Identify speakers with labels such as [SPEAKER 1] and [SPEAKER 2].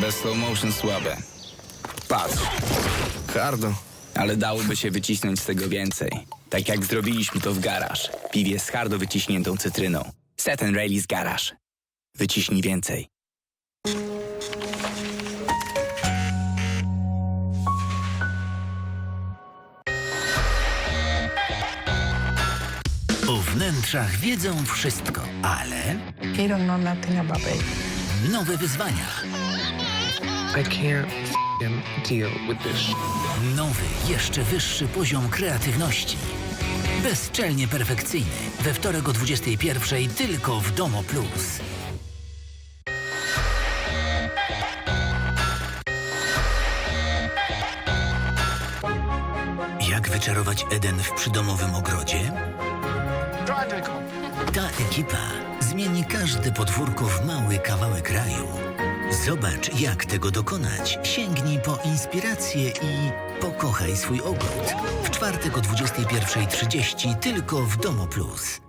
[SPEAKER 1] Bez slow motion słabe. Patrz,
[SPEAKER 2] Hardo.
[SPEAKER 1] ale dałoby się wycisnąć z tego więcej. Tak jak zrobiliśmy to w garaż. Piwie z hardo wyciśniętą cytryną. Set and release garaż. Wyciśnij więcej.
[SPEAKER 3] O wnętrzach wiedzą wszystko, ale
[SPEAKER 4] They don't know nothing about baby.
[SPEAKER 3] Nowe wyzwania,
[SPEAKER 5] I can't deal with this.
[SPEAKER 3] nowy, jeszcze wyższy poziom kreatywności. Bezczelnie perfekcyjny. We wtorek o 21.00 tylko w Domo Plus. Jak wyczarować Eden w przydomowym ogrodzie? Ta ekipa zmieni każde podwórko w mały kawałek raju. Zobacz, jak tego dokonać. Sięgnij po inspirację i pokochaj swój ogród. W czwartek o 21.30 tylko w Domo Plus.